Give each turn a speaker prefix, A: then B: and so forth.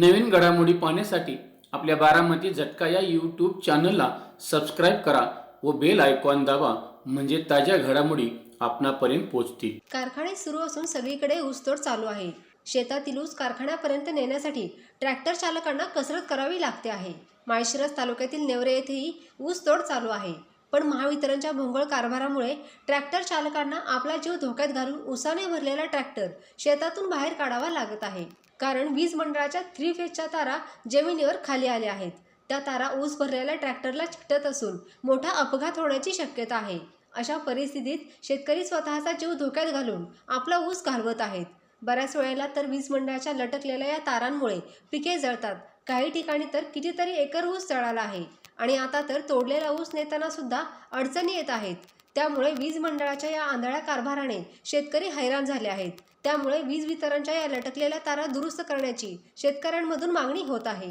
A: नवीन घडामोडी पाहण्यासाठी आपल्या बारामती झटका या यूट्यूब चॅनलला सबस्क्राईब करा व बेल आयकॉन दाबा म्हणजे ताज्या घडामोडी आपणापर्यंत पोहोचतील.
B: कारखाने सुरू असून सगळीकडे ऊसतोड चालू आहे. शेतातील ऊस कारखान्यापर्यंत नेण्यासाठी ट्रॅक्टर चालकांना कसरत करावी लागते आहे. माळशिरस तालुक्यातील नेवरे येथेही ऊसतोड चालू आहे. पण महावितरणच्या भोंगळ कारभारामुळे ट्रॅक्टर चालकांना आपला जीव धोक्यात घालून उसाने भरलेला ट्रॅक्टर शेतातून बाहेर काढावा लागत आहे. कारण वीज मंडळाच्या थ्री फेजच्या तारा जमिनीवर खाली आल्या आहेत. त्या तारा ऊस भरलेल्या ट्रॅक्टरला चिकटत असून मोठा अपघात होण्याची शक्यता आहे. अशा परिस्थितीत शेतकरी स्वतःचा जीव धोक्यात घालून आपला ऊस घालवत आहेत. बऱ्याच वेळेला तर वीज मंडळाच्या लटकलेल्या या तारांमुळे पिके जळतात काही ठिकाणी तर कितीतरी एकर ऊस जळाला आहे आणि आता तर तोडलेला ऊस नेताना सुद्धा अडचणी येत आहेत. त्यामुळे वीज मंडळाच्या या आंधळ्या कारभाराने शेतकरी हैराण झाले आहेत. त्यामुळे वीज वितरणच्या या लटकलेल्या तारा दुरुस्त करण्याची शेतकऱ्यांमधून मागणी होत आहे.